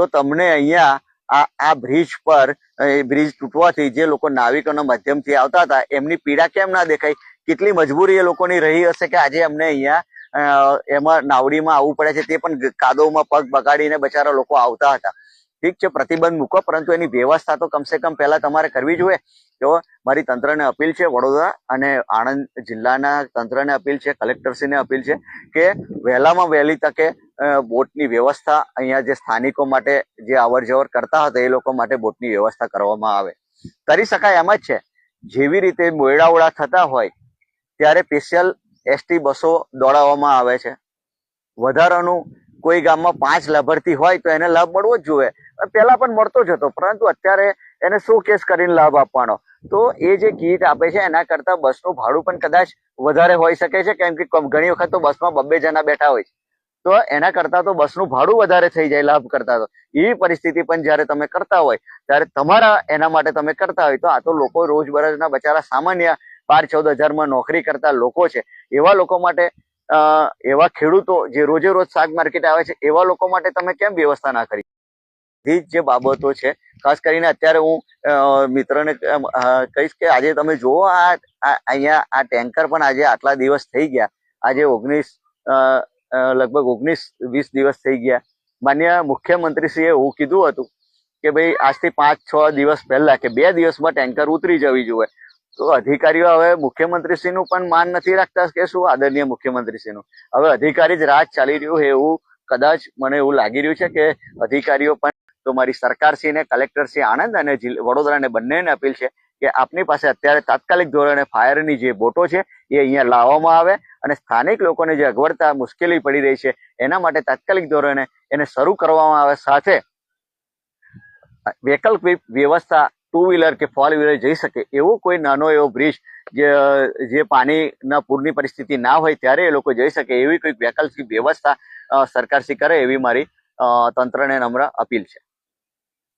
તો તમને અહીંયા આ આ બ્રિજ પર બ્રિજ તૂટવાથી જે લોકો નાવિકોના માધ્યમથી આવતા હતા, એમની પીડા કેમ ના દેખાય કેટલી મજબૂરી એ લોકોની રહી હશે કે આજે અમને અહીંયા એમાં નાવડીમાં આવવું પડે છે, તે પણ કાદવમાં પગ બગાડીને બચારા લોકો આવતા હતા. ઠીક છે, પ્રતિબંધ મૂકો, પરંતુ એની વ્યવસ્થા તો કમસે કમ પહેલા તમારે કરવી જોઈએ. તો મારી તંત્રને અપીલ છે, વડોદરા અને આણંદ જિલ્લાના તંત્રને અપીલ છે, કલેક્ટરશ્રીને અપીલ છે કે વહેલામાં વહેલી તકે બોટની વ્યવસ્થા અહીંયા જે સ્થાનિકો માટે જે અવર જવર કરતા હતા એ લોકો માટે બોટની વ્યવસ્થા કરવામાં આવે. કરી શકાય એમ જ છે. જેવી રીતે મોયડાઓડા થતા હોય, ત્યારે સ્પેશિયલ એસટી બસો દોડાવવામાં આવે છે. વધારાનું કોઈ ગામમાં પાંચ લાભાર્થી હોય તો એને લાભ મળવો જ જોઈએ. પહેલા પણ મળતો જ હતો, પરંતુ અત્યારે એને શું કેસ કરીને લાભ આપવાનો? તો એ જે કીટ આપે છે, એના કરતા બસનું ભાડું પણ કદાચ વધારે હોઈ શકે છે, કેમ કે, ઘણી વખત તો બસમાં બબ્બે જણા બેઠા હોય છે. તો એના કરતા તો બસનું ભાડું વધારે થઈ જાય લાભ કરતા તો. એવી પરિસ્થિતિ પણ જ્યારે તમે કરતા હોય, ત્યારે તમારા એના માટે તમે કરતા હોય, તો આ તો લોકો રોજબરોજના બચારા સામાન્ય બાર ચૌદ હજારમાં નોકરી કરતા લોકો છે. એવા લોકો માટે એવા ખેડૂતો જે રોજે રોજ શાક માર્કેટ આવે છે, એવા લોકો માટે તમે કેમ વ્યવસ્થા ના કરી? બધી જે બાબતો છે, ખાસ કરીને અત્યારે હું મિત્રને કહીશ કે આજે તમે જુઓ આ અહીંયા આ ટેન્કર પણ આજે આટલા દિવસ થઈ ગયા. આજે ઓગણીસ લગભગ ઓગણીસ, વીસ દિવસ થઈ ગયા. માન્ય મુખ્યમંત્રીશ્રીએ એવું કીધું હતું કે ભાઈ, આજથી પાંચ, છ દિવસ પહેલા કે બે દિવસમાં ટેન્કર ઉતરી જવી જોઈએ. તો અધિકારીઓ હવે મુખ્યમંત્રીશ્રીનું પણ માન નથી રાખતા કે શું આદરણીય મુખ્યમંત્રીશ્રીનું. હવે અધિકારી જ રાજ ચાલી રહ્યું એવું કદાચ મને એવું લાગી રહ્યું છે કે અધિકારીઓ પણ તો મારી સરકારશ્રીને, કલેક્ટરશ્રી આણંદ અને વડોદરા વડોદરાને બંનેને અપીલ છે કે આપની પાસે અત્યારે તાત્કાલિક ધોરણે ફાયરની જે બોટો છે, એ અહીંયા લાવવામાં આવે અને સ્થાનિક લોકોને જે અગવડતા મુશ્કેલી પડી રહી છે, એના માટે તાત્કાલિક ધોરણે એને શરૂ કરવામાં આવે. સાથે વૈકલ્પિક વ્યવસ્થા ટુ વ્હીલર કે ફોર વ્હીલર જઈ શકે એવો કોઈ નાનો એવો બ્રિજ જે જે પાણીના પૂરની પરિસ્થિતિ ના હોય ત્યારે એ લોકો જઈ શકે એવી કોઈક વૈકલ્પિક વ્યવસ્થા સરકારશ્રી કરે એવી મારી તંત્રને નમ્ર અપીલ છે.